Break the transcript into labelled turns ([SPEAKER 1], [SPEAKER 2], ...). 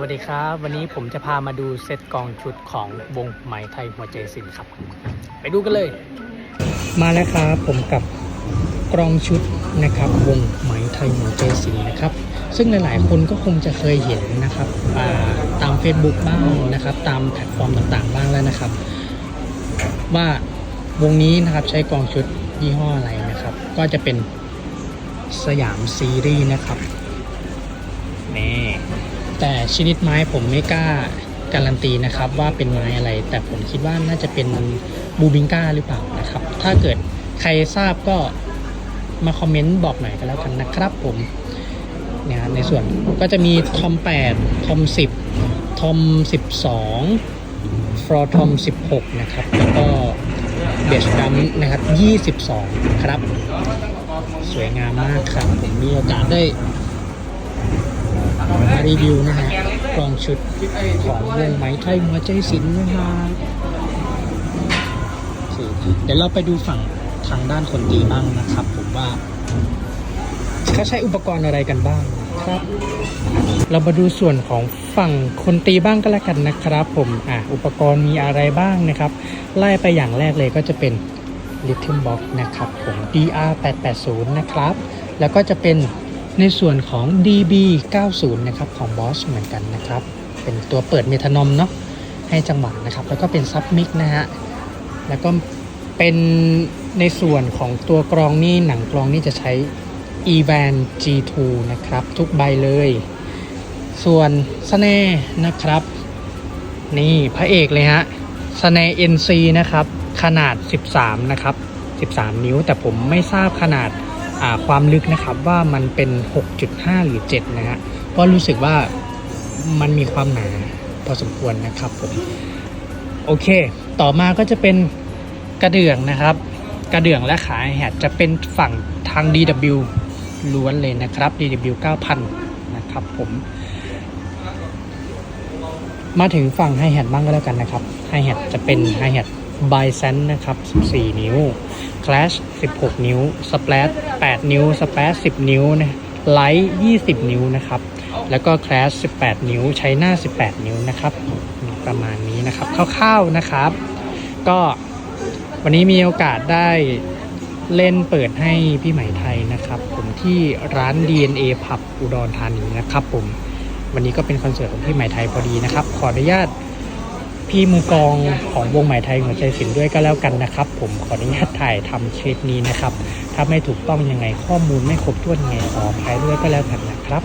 [SPEAKER 1] วัสดีครับ วันนี้ผมจะพามาดูเซตกองชุดของวงไหมไทยหัวใจศิลป์ครับ ไปดูกันเลย มาแล้วครับผมกับกรองชุดนะครับ วงไหมไทยหัวใจศิลป์นะครับ ซึ่งหลาย ๆ คนก็คงจะเคยเห็นนะครับตาม Facebook บ้างนะครับ ตามแพลตฟอร์มต่างๆ บ้างแล้วนะครับ ว่าวงนี้นะครับใช้กองชุดยี่ห้ออะไรนะครับ ก็จะเป็นสยามซีรีส์นะครับ แต่ชนิดไม้ผมไม่กล้าการันตีนะครับว่าเป็นไม้อะไร แต่ผมคิดว่าน่าจะเป็นบูบิงก้าหรือเปล่านะครับ ถ้าเกิดใครทราบก็มาคอมเมนต์บอกหน่อยกันแล้วกันนะครับผมเนี่ยในส่วนก็จะมีทอม8ทอม10ทอม12ฟรอทอม16 นะครับ แล้วก็เบสดัมนะครับ 22 ครับ สวยงามมากครับ ผมมีโอกาสได้ รีวิวนะฮะกองชุดของวงไหมไทยหัวใจศิลป์นะฮะเดี๋ยวเราไปดูฝั่งทางด้านคนตีบ้างนะครับ ผมว่าเขาใช้อุปกรณ์อะไรกันบ้างครับ เรามาดูส่วนของฝั่งคนตีบ้างก็แล้วกันนะครับ ผมอะอุปกรณ์มีอะไรบ้างนะครับ ไล่ไปอย่างแรกเลยก็จะเป็น Little Box นะครับผม DR 880 นะครับ แล้วก็จะเป็น ในส่วนของ DB 90 นะครับของ Boss เหมือนกันนะครับ เป็นตัวเปิดเมทานอมเนาะให้จังหวะนะครับ แล้วก็เป็นซับมิกนะฮะ แล้วก็เป็นในส่วนของตัวกรองนี่หนังกรองนี่จะใช้ e v a n G2 นะครับ ทุกใบเลย ส่วนสแนนะครับ นี่พระเอกเลยฮะสแน NC นะครับ ขนาด 13 นะครับ 13 นิ้วแต่ผมไม่ทราบขนาด ความลึกนะครับว่ามันเป็น 6.5 หรือ 7 นะฮะเพราะรู้สึกว่ามันมีความหนาพอสมควรนะครับผมโอเค ต่อมาก็จะเป็นกระเดื่องนะครับ กระเดื่องและขาแฮดจะเป็นฝั่งทาง DW ล้วนเลยนะครับ DW 9000 นะครับผม มาถึงฝั่งไฮแฮทบ้างก็แล้วกันนะครับไฮแฮทจะเป็นไฮแฮท บายเซนนะครับ 14 นิ้ว Clash 16 นิ้ว Splash 8 นิ้ว Splash 10 นิ้วนะ Light 20 นิ้วนะครับ แล้วก็ Clash 18 นิ้ว ใช้หน้า 18 นิ้วนะครับ ประมาณนี้นะครับคร่าวๆนะครับ ก็วันนี้มีโอกาสได้เล่นเปิดให้พี่ไหมไทยนะครับ ผมที่ร้าน DNA ผับอุดรธานีนะครับผมวันนี้ก็เป็นคอนเสิร์ตของพี่ไหมไทยพอดีนะครับ ขออนุญาต พี่มือกองของวงหมายไทยหัวใจศิลป์ด้วยก็แล้วกันนะครับ ผมขออนุญาตถ่ายทำคลิปนี้นะครับ ถ้าไม่ถูกต้องยังไงข้อมูลไม่ครบถ้วนยังไงขออภัยด้วยก็แล้วกันนะครับ